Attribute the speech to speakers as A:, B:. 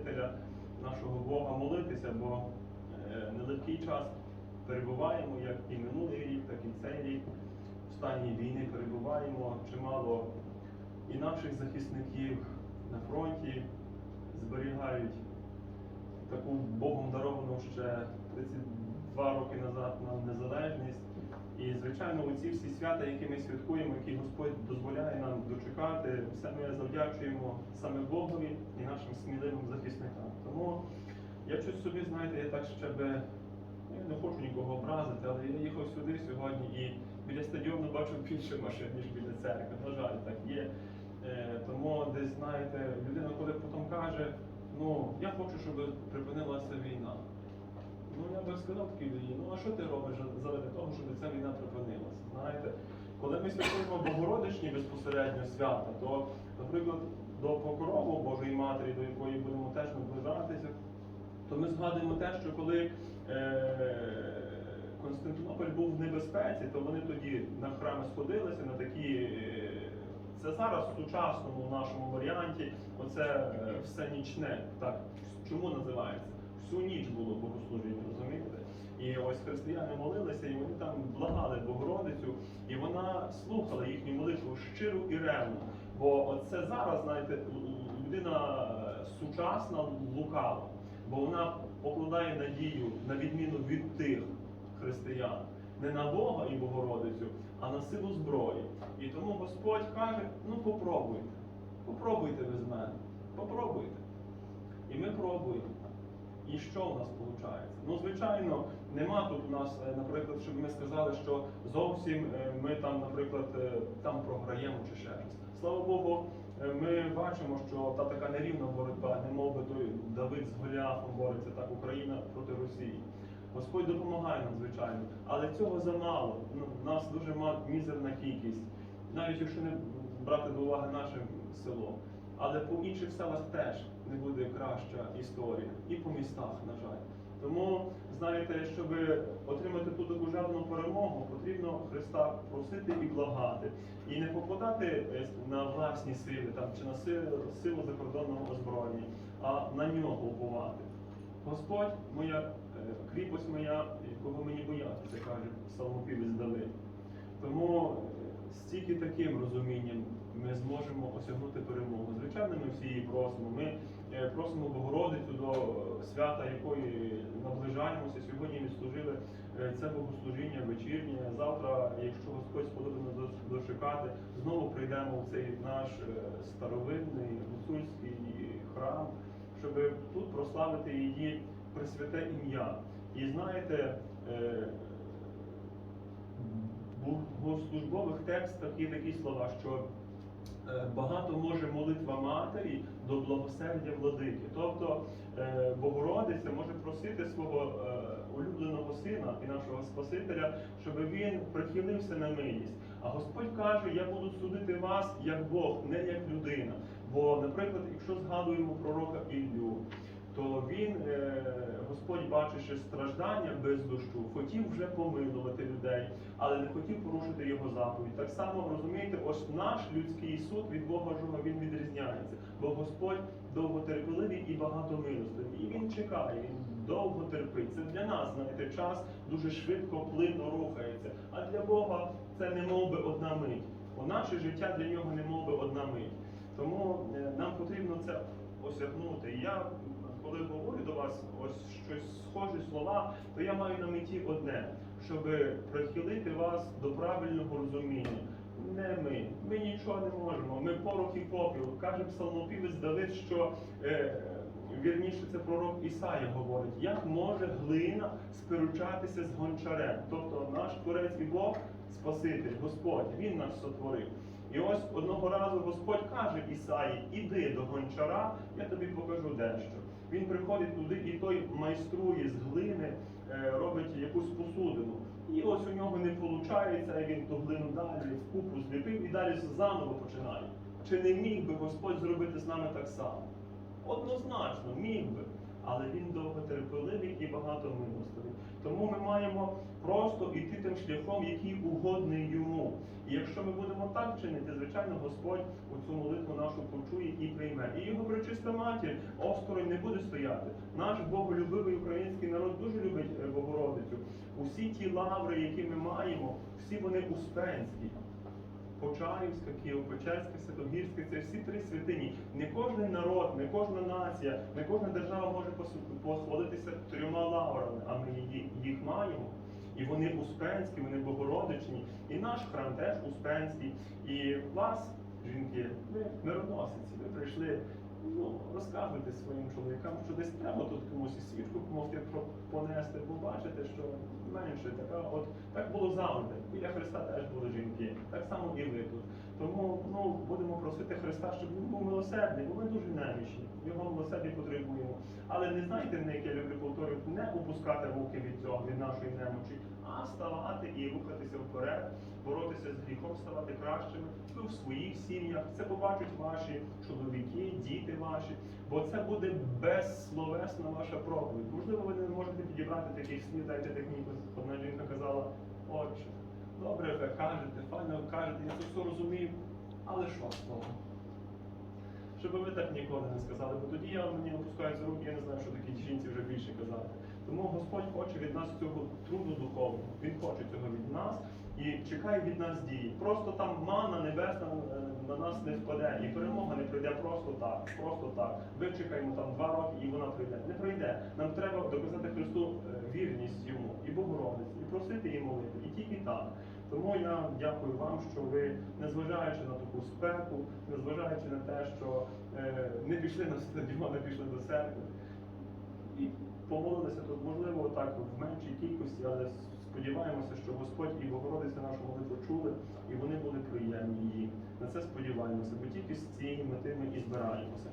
A: Спасителя, нашого Бога молитися, бо е, нелегкий час перебуваємо, як і минулий рік, так і цей рік. В стані війни перебуваємо чимало і наших захисників на фронті зберігають таку Богом даровану ще 32 роки назад нам незалежність. І, звичайно, оці всі свята, які ми святкуємо, які Господь дозволяє нам дочекати, все ми завдячуємо саме Богові і нашим сміливим захисникам. Тому я щось собі, знаєте, я так ще би, ну, я не хочу нікого образити, але я їхав сюди сьогодні і біля стадіону бачив більше машин, ніж біля церкви. На жаль, так є. Е, Тому десь, знаєте, людина, коли потім каже, ну, я хочу, щоб припинилася війна. Ну, я би сказав такій людині, ну а що ти робиш заради того, щоб ця війна припинилася? Знаєте, коли ми святкуємо Богородичні безпосередньо свята, то, наприклад, до покрову Божої Матері, до якої будемо теж наближатися, то ми згадуємо те, що коли е, Константинополь був в небезпеці, то вони тоді на храми сходилися на такі. е, Це зараз в сучасному нашому варіанті, оце е, все нічне. Так, чому називається? Всю ніч було богослужіння, розумієте? І ось християни молилися, і вони там благали Богородицю, і вона слухала їхню молитву щиро і ревно. Бо оце зараз, знаєте, людина е, сучасна, лукава, бо вона покладає надію на відміну від тих християн, не на Бога і Богородицю, а на силу зброї. І тому Господь каже: ну попробуйте, попробуйте ви з мене, попробуйте. І ми пробуємо. І що у нас виходить? Ну, звичайно, нема тут у нас, е, наприклад, щоб ми сказали, що зовсім е, ми там, наприклад, е, там програємо чи ще щось. Слава Богу, ми бачимо, що та така нерівна боротьба, не мов би той Давид з Голіафом бореться так Україна проти Росії. Господь допомагає нам, звичайно, але цього замало. Ну, нас дуже мізерна кількість, навіть якщо не брати до уваги наше село. Але по інших селах теж не буде краща історія. І по містах, на жаль. Тому, знаєте, щоб отримати ту таку перемогу, потрібно Христа просити і благати. І не покладати е, на власні сили там, чи на силу, закордонного озброєння, а на нього уповати. Господь моя е, кріпость моя, кого мені боятися, каже псалмопівець Давид. Тому е, стільки таким розумінням ми зможемо осягнути перемогу. Звичайно, ми всі її просимо. Ми е, просимо Богородицю до свята, якої наближаємося. Сьогодні відслужили е, це богослужіння вечірнє. Завтра, якщо Господь сподобає нас дочекати, знову прийдемо в цей наш е, старовинний гуцульський храм, щоб тут прославити її пресвяте ім'я. І знаєте, е, богослужбових текстах є такі слова, що е, багато може молитва матері до благосердя владики. Тобто е, Богородиця може просити свого е, улюбленого сина і нашого Спасителя, щоб він прихилився на милість. А Господь каже: Я буду судити вас як Бог, не як людина. Бо, наприклад, якщо згадуємо пророка Іллю, то він, е, Господь, бачивши страждання без дощу, хотів вже помилувати людей, але не хотів порушити його заповідь. Так само розумієте, ось наш людський суд від Божого він відрізняється, бо Господь довготерпеливий і багатомилостивий. І він чекає, він довго терпить. Це для нас, знаєте, час дуже швидко, плинно рухається. А для Бога це не мов би одна мить. Бо наше життя для нього не мов би одна мить. Тому е, нам потрібно це осягнути. Я, коли говорю до вас ось щось схожі слова, то я маю на меті одне, щоб прихилити вас до правильного розуміння. Не ми, ми нічого не можемо. Ми порох і попіл. Каже псалмопівець Давид, що е, вірніше це пророк Ісая говорить, як може глина спиручатися з гончарем. Тобто наш творець і Бог, Спаситель, Господь, Він нас сотворив. І ось одного разу Господь каже Ісаї, іди до гончара, я тобі покажу дещо. Він приходить туди, і той майструє з глини, е, робить якусь посудину. І ось у нього не виходить, він ту глину далі в купу зліпив і далі заново починає. Чи не міг би Господь зробити з нами так само? Однозначно, міг би. Але він і багатомилостивий. Ми маємо просто йти тим шляхом, який угодний йому. І якщо ми будемо так чинити, звичайно, Господь у цю молитву нашу почує і прийме. прийме, і його причиста матір осторонь не буде стояти. Наш боголюбивий український народ дуже любить е, Богородицю. Усі ті лаври, які ми маємо, всі вони успенські. Почаївська, Києво-Печерська, Святогірська це всі три святині. Не кожен народ, не кожна нація, не кожна держава може пос- трьома лаврами, а ми їх маємо. І вони успенські, вони богородичні. І наш храм теж успенський. І вас, жінки, ви мироносиці, ви прийшли. Ну, розказуйте своїм чоловікам, що десь треба тут комусь і свічку помогти понести, бо бачите, що менше така, от так було завжди. Біля Христа теж були жінки, так само і ви тут. Тому просити Христа, щоб він був милосердний, бо ми дуже немічні. Його милосердя потребуємо. Але не знайте, мене, як я люблю повторювати, не опускати руки від цього, від нашої немочі, а ставати і рухатися вперед, боротися з гріхом, ставати кращими. Ви в своїх сім'ях. Це побачать ваші чоловіки, діти ваші, бо це буде безсловесна ваша проповідь. Можливо, ви не можете підібрати таких слів, дайте техніку. Одна жінка казала, отче, добре ви кажете, файно кажете, я це все розумію, але що з того? Щоб ви так ніколи не сказали, бо тоді я мені опускаються руки, я не знаю, що такій жінці вже більше казати. Тому Господь хоче від нас цього труду духовного. Він хоче цього від нас і чекає від нас дії. Просто там мана небесна е, на нас не впаде, і перемога не прийде просто так, просто так. Вичекаємо там два роки, і вона прийде. Не прийде. Нам треба доказати Христу е, вірність йому і Богородиці, і просити її молити, і тільки так. Тому я дякую вам, що ви, незважаючи на таку спеку, незважаючи на те, що е, не пішли на стадіон, не пішли до церкви, і помолилися тут, можливо, так в меншій кількості, але сподіваємося, що Господь і Богородиця нашу молитву чули, і вони були приємні їй. На це сподіваємося, бо тільки з цієї мети ми і збираємося.